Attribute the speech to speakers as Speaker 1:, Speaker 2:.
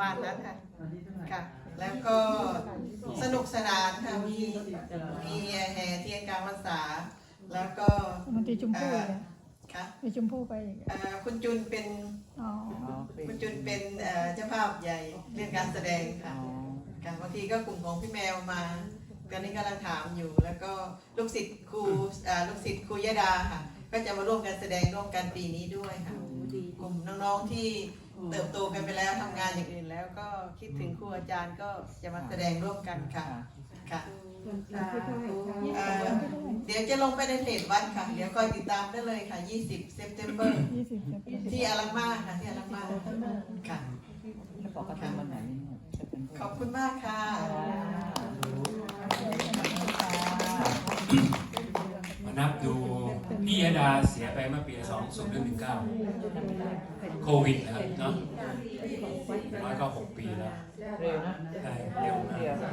Speaker 1: มาณนั้นค่ะค่ะ แล้วก็สนุกสนานค่ะ มีมีแห่เทียนกลางพรรษา แล้วก็
Speaker 2: มันตีชมพู่เลย
Speaker 1: ค่ะ
Speaker 2: ตีชมพู่ไปอีก
Speaker 1: เอ่อคุณจุนเป็น
Speaker 2: อ๋อ
Speaker 1: คุณจุนเป็นเอ่อเจ้าภาพใหญ่เรื่องการแสดงค่ะค่ะบางทีก็กลุ่มของพี่แมวมาตอนนี้กำลังถามอยู่ แล้วก็ลูกศิษย์ครูเอ่อลูกศิษย์ครูยดาค่ะ ก็จะมาร่วมกันแสดงร่วมกันปีนี้ด้วยค่ะกลุ่มน้องๆที่เติบโตกันไปแล้วทำงานอย่างอื่น แล้วก็คิดถึงครูอาจารย์ก็จะมาแสดงร่วมกันค่ะค่ะเอ่อเดี๋ยวจะลงไปในเพจวัดค่ะ เดี๋ยวคอยติดตามได้เลยค่ะ 20เซปเทมเบอร์
Speaker 2: ยี่สิบเซปเทมเบอร์
Speaker 1: ที่อารักมาค่ะที่อารักมาค่ะ
Speaker 3: จะบอกกันเป็นวันไหนเนี่ยจะเป็น
Speaker 1: ขอบคุณมากค่ะ
Speaker 4: มานับดูพี่ยดาเสียไปเมื่อปี 2 0 1 9 โควิดนะครับเนาะ หกปีแล้ว
Speaker 3: เร็วนะ
Speaker 4: ใช่เร็วนะ